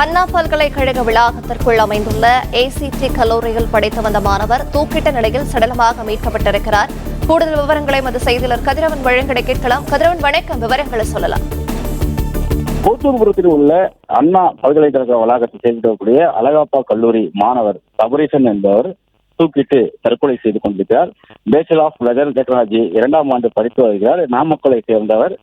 அண்ணா பல்கலைக்கழக வளாகத்திற்குள் அமைந்துள்ள ஏசிடி கல்லூரியில் படித்து வந்த மாணவர் தூக்கிட்ட நிலையில் சடலமாக மீட்கப்பட்டிருக்கிறார். கூடுதல் விவரங்களை மது செய்தியாளர் கதிரவன் வழங்கிட கேட்கலாம். கதிரவன் வணக்கம். விவரங்களை சொல்லலாம். கோத்தூர்புரத்தில் உள்ள அண்ணா பல்கலைக்கழக வளாகத்தில் சேர்ந்திருக்கக்கூடிய அழகாப்பா கல்லூரி மாணவர் சபரீசன் என்பவர் தூக்கிட்டு தற்கொலை செய்து கொண்டிருக்கிறார். பேச்சலர் ஆஃப் லெதர் டெக்னாலஜி இரண்டாம் ஆண்டு படித்து வருகிறார். நாமக்கலை சேர்ந்தவர்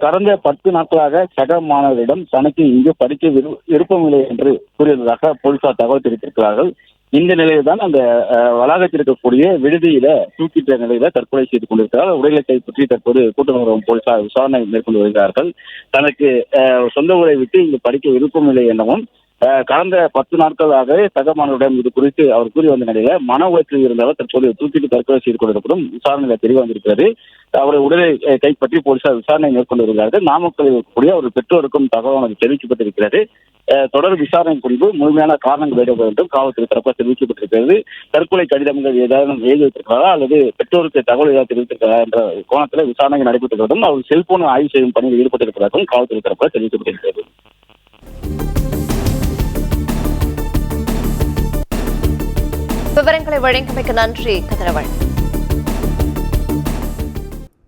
கடந்த பத்து நாட்களாக சக மாணவரிடம் தனக்கு இங்கு படிக்க விருப்பமில்லை என்று கூறியதாக போலீசார் தகவல் தெரிவித்திருக்கிறார்கள். இந்த நிலையில்தான் அந்த அஹ், வளாகத்தில் இருக்கக்கூடிய விடுதியில தூக்கிட்ட நிலையில தற்கொலை செய்து கொண்டிருக்கிறார். உடலை கைப்பற்றி தற்போது கூட்டுறவு போலீசார் விசாரணை மேற்கொண்டு வருகிறார்கள். தனக்கு சொந்த ஊரை விட்டு இங்கு படிக்க விருப்பமில்லை எனவும் கடந்த பத்து நாட்களாக சகமானவரிடம் இது குறித்து அவர் கூறி வந்த நிலையில மன உழைப்பில் இருந்தவர் தற்போது தூக்கிட்டு தற்கொலை செய்து கொண்டிருப்பதும் விசாரணையில தெரிய வந்திருக்கிறது. அவரை உடலை கைப்பற்றி போலீசார் விசாரணை மேற்கொண்டு வருகிறார்கள். நாமக்கல் கூடிய ஒரு பெற்றோருக்கும் தகவல் தெரிவிக்கப்பட்டிருக்கிறது. தொடர் விசாரணை குறித்து முழுமையான காரணங்கள் வெளியிட வேண்டும். காவல்துறை தரப்பாக தெரிவிக்கப்பட்டிருக்கிறது. தற்கொலை கடிதங்கள் ஏதாவது எழுதி வைத்திருக்கிறாரா அல்லது பெற்றோருக்கு தகவல் ஏதாவது தெரிவித்திருக்கிறா என்ற கோணத்தில் விசாரணை நடைபெற்று அவர் செல்போன் ஆய்வு செய்யும் பணியில் ஈடுபட்டிருப்பதாகவும் காவல்துறை தரப்பாக தெரிவிக்கப்பட்டிருக்கிறது. விவரங்களை வழங்கியமைக்கு நன்றி கதிரவன்